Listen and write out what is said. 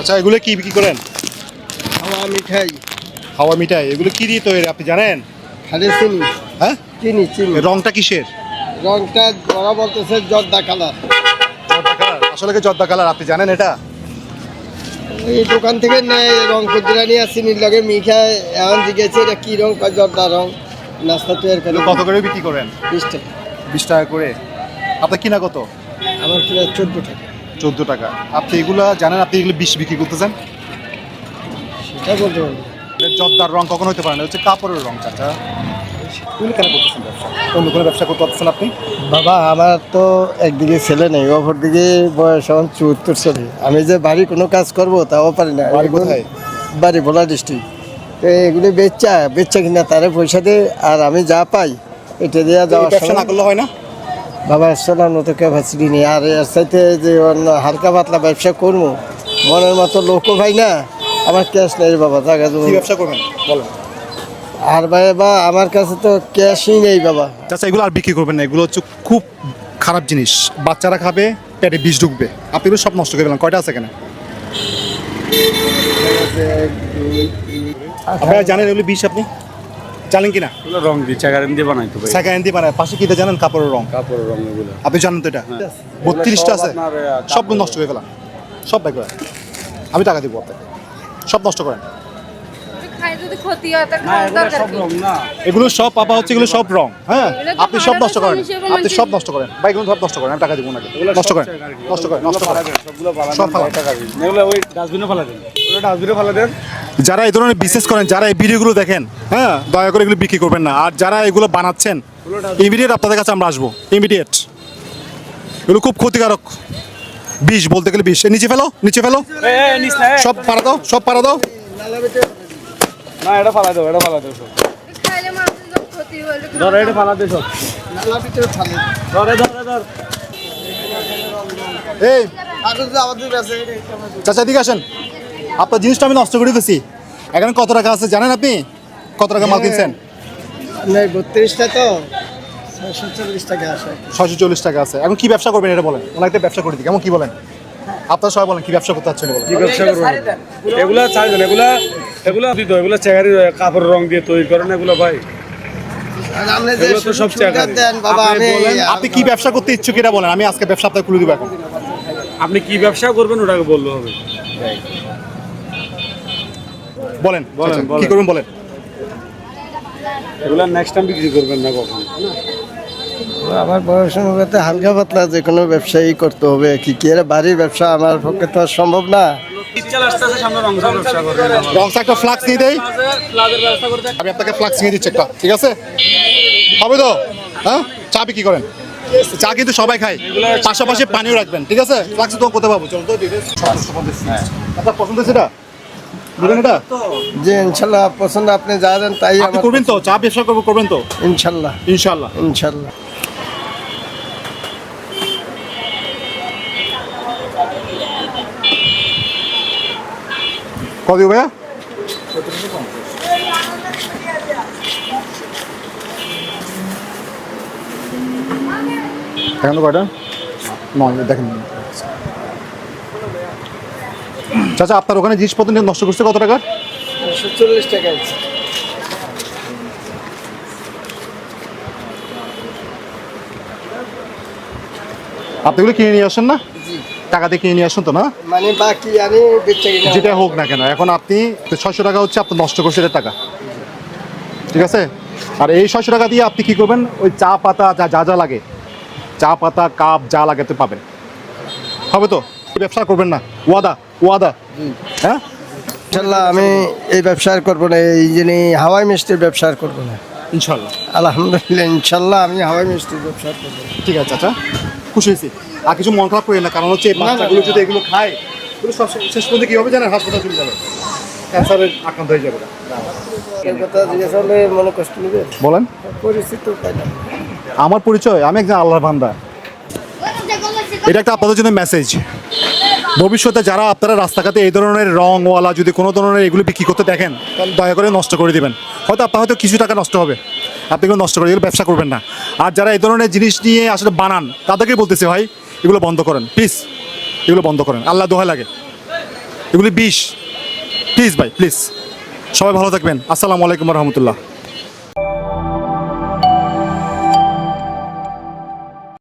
আচ্ছা এগুলো কি বিক্রি করেন? হাওয়া মিঠাই। হাওয়া মিঠাই এগুলো কি দিয়ে তৈরি আপনি জানেন? খালি চিনি হ্যাঁ? চিনি চিনি। রংটা কিসের? রংটা ওরা বলতেছে জর্দা কালার। জর্দা কালার আসলে কি জর্দা কালার আপনি জানেন এটা? এই দোকান থেকে নেয় রং কুদ্রা নিয়ে চিনির লগে মিঠাই এখন জিজ্ঞেস এটা কি রং? জর্দা রং? নাস্তা তৈরি করে। কত করে বিক্রি করেন? বিশ টাকা। বিশ টাকা করে। আপনার কিনা কত? আমার কিনা চোদ্দ টাকা। চোদ্দ টাকা। আপনি এগুলো জানেন আপনি এগুলো বিশ বিক্রি করতেছেন সেটা বলতে পারব জর্দার রং কখন হতে পারে না হচ্ছে কাপড়ের রং চাচা। এগুলো কেন করতেছেন ব্যবসা? অন্য কোনো ব্যবসা করতে পারতেছেন আপনি? বাবা আমার তো একদিকে ছেলে নেই অপর দিকে বয়স এখন চুয়াত্তর চলে আমি যে বাড়ি কোনো কাজ করব তাও পারি না। বাড়ি ভোলা ডিস্ট্রিক্ট। তো এগুলি বেচা বেচা কিনা তারে পয়সা দে আর আমি যা পাই এটা দেওয়া যাওয়া না করলে হয় না? বাবা চলার মতো ক্যাপাসিটি নেই। আর এর সাথে যে হালকা পাতলা ব্যবসা করব মনের মতো লোকও ভাই না। আমার ক্যাশ নেই বাবা কি জমি। ব্যবসা করবেন? বলেন। আর ভাই বা আমার কাছে তো ক্যাশই নেই বাবা। চাচা এগুলো আর বিক্রি করবেন না। এগুলো হচ্ছে খুব খারাপ জিনিস। বাচ্চারা খাবে পেটে বিষ ঢুকবে। আপনি সব নষ্ট করে ফেলেন কয়টা আছে এখানে? আপনারা জানেন এগুলো বিষ আপনি? জানেন কি না রং দিয়ে চাকারেন দিয়ে বানাইতে পারি সেকেন্ড দিয়ে বানায়। পাশে কিটা জানেন কাপড়ের রং? কাপড়ের রং এগুলো। আপনি জানেন তো এটা? বত্রিশটা আছে। আপনার, আহ, সব নষ্ট করে ফেলাম সব বাই করে। আমি টাকা দিব আপনাকে। সব নষ্ট করেন। খাই যদি ক্ষতি হয় তা না এগুলো সব রং না। এগুলো সব পাপা হচ্ছে এগুলো সব রং। হ্যাঁ? আপনি সব নষ্ট করেন। আপনি সব নষ্ট করেন। বা এগুলো সব নষ্ট করেন। আমি টাকা দিব নাকি নষ্ট করেন। নষ্ট করেন। নষ্ট করেন। সবগুলো সব ফালান। টাকা দিন। এগুলো ওই ডাস্টবিনে ফেলা দেন। ডাস্টবিনে ফেলা দেন। যারা এই ধরনের বিজনেস করেন যারা এই ভিডিওগুলো দেখেন হ্যাঁ দয়া করে এগুলো বিক্রি করবেন না। আর যারা এগুলো বানাচ্ছেন ইমিডিয়েট আপনাদের কাছে আমরা আসব। ইমিডিয়েট এগুলো খুব ক্ষতিকারক। বিষ বলতে গেলে বিষ। নিচে ফেলো নিচে ফেলো। সব পারা দাও সব পারা দাও। না এটা ফালা দাও এটা ফালা দাও সব। খাইলে মানুষের যখন ক্ষতি হলে ধর এটা ফালা দে সব। নালা ভিতরে ফালে ধরে ধরে ধর। এই কাগজ যে আমাদের কাছে চাচা দিকে আসেন। আপনার জিনিসটা আমি নষ্ট করে দিয়েছি এখানে কত টাকা আছে জানেন আপনি? কত টাকা মাল কিনছেন? বত্রিশটা তো। ছয়শো চল্লিশ টাকা আছে। এখন কি ব্যবসা করবেন এটা বলেন। ওনাকে ব্যবসা করে দিই কেমন কি বলেন? আপনারা সবাই বলেন কি ব্যবসা করতে চাচ্ছেন বলেন কি ব্যবসা করবেন? এগুলা চাই দেন এগুলা এগুলা দিত এগুলা চেহারি কাপড় রং দিয়ে তৈরি করেন এগুলো ভাই। আপনি কি ব্যবসা করতে ইচ্ছুক এটা বলেন আমি আজকে ব্যবসা আপনাকে খুলে দিব এখন। আপনি কি ব্যবসা করবেন ওটাকে বললে হবে। বলেন বলেন, কি করবেন বলেন? এগুলা নেক্সট টাইম বিক্রি করবেন না কখন আমার বয়স অনুপাতে হালকা পাতলা যে কোনো ব্যবসায়ী করতে হবে কি কি এর বাড়ির ব্যবসা আমার পক্ষে তো সম্ভব না। একটা ফ্লাক্স নিয়ে দেই। আমি আপনাকে ফ্লাক্স নিয়ে দিচ্ছি একটা ঠিক আছে? হবে তো? হ্যাঁ? চা বিক্রি করেন। চা কিন্তু সবাই খায় পাশাপাশি পানিও রাখবেন ঠিক আছে? ফ্লাক্স তো কোথায় পাবো চলো তো। আপনার পছন্দ হয়েছে এটা? যে ইনশাল্লাহ পছন্দ আপনি যা দেন তাই আপনি করবেন তো? চা ব্যবসা করব করবেন তো? ইনশাল্লাহ। ইনশাল্লাহ। ইনশাল্লাহ। কত দিব ভাইয়া? এখন তো কয়টা? নয় দেখেন। চাচা আপনার ওখানে জিনিসপত্র নিয়ে নষ্ট করছে কত টাকার? চল্লিশ টাকা আপনি এগুলো কিনে নিয়ে আসেন না? টাকা দিয়ে কিনে নিয়ে আসেন তো না? মানে বাকি আমি যেটা হোক না কেন এখন আপনি ছয়শো টাকা হচ্ছে আপনি নষ্ট করছেন টাকা। ঠিক আছে? আর এই ছয়শো টাকা দিয়ে আপনি কি করবেন? ওই চা পাতা যা যা যা লাগে চা পাতা কাপ যা লাগে তো পাবেন। হবে তো? ব্যবসা করবেন না। ওয়াদা ওয়াদা। হ্যাঁ? ইনশাল্লাহ আমি এই ব্যবসা আর করব না এই যিনি হাওয়াই মিষ্টির ব্যবসা আর করব না। ইনশাল্লাহ। আলহামদুলিল্লাহ ইনশাল্লাহ আমি হাওয়াই মিষ্টির ব্যবসা করব ঠিক আছে আচ্ছা। খুশি হয়েছি। আর কিছু মন খারাপ করেন না কারণ হচ্ছে এই বাচ্চাগুলো যদি এগুলো খায় এগুলো সব শেষ পর্যন্ত কী হবে জানেন? হাসপাতাল চলে যাবে। ক্যান্সারের আক্রান্ত হয়ে যাবে। এই কথা জিজ্ঞেস হলে মনে কষ্ট নেবে। বলেন। পরিচিত আমার পরিচয় আমি একজন আল্লাহর বান্দা। এটা একটা আপনাদের জন্য মেসেজ ভবিষ্যতে যারা আপনারা রাস্তাঘাটে এই ধরনের রংওয়ালা যদি কোনো ধরনের এগুলো বিক্রি করতে দেখেন, দয়া করে নষ্ট করে দিবেন। হয়তো আপনার হয়তো কিছু টাকা নষ্ট হবে। আপনি এগুলো নষ্ট করে এগুলো ব্যবসা করবেন না। আর যারা এই ধরনের জিনিস নিয়ে আসলে বানান, তাদেরকে বলতেছে ভাই, এগুলো বন্ধ করেন। প্লিজ এগুলো বন্ধ করেন। আল্লাহ দোহাই লাগে। এগুলি বিষ। প্লিজ ভাই প্লিজ সবাই ভালো থাকবেন। আসসালামু আলাইকুম রহমতুল্লাহ।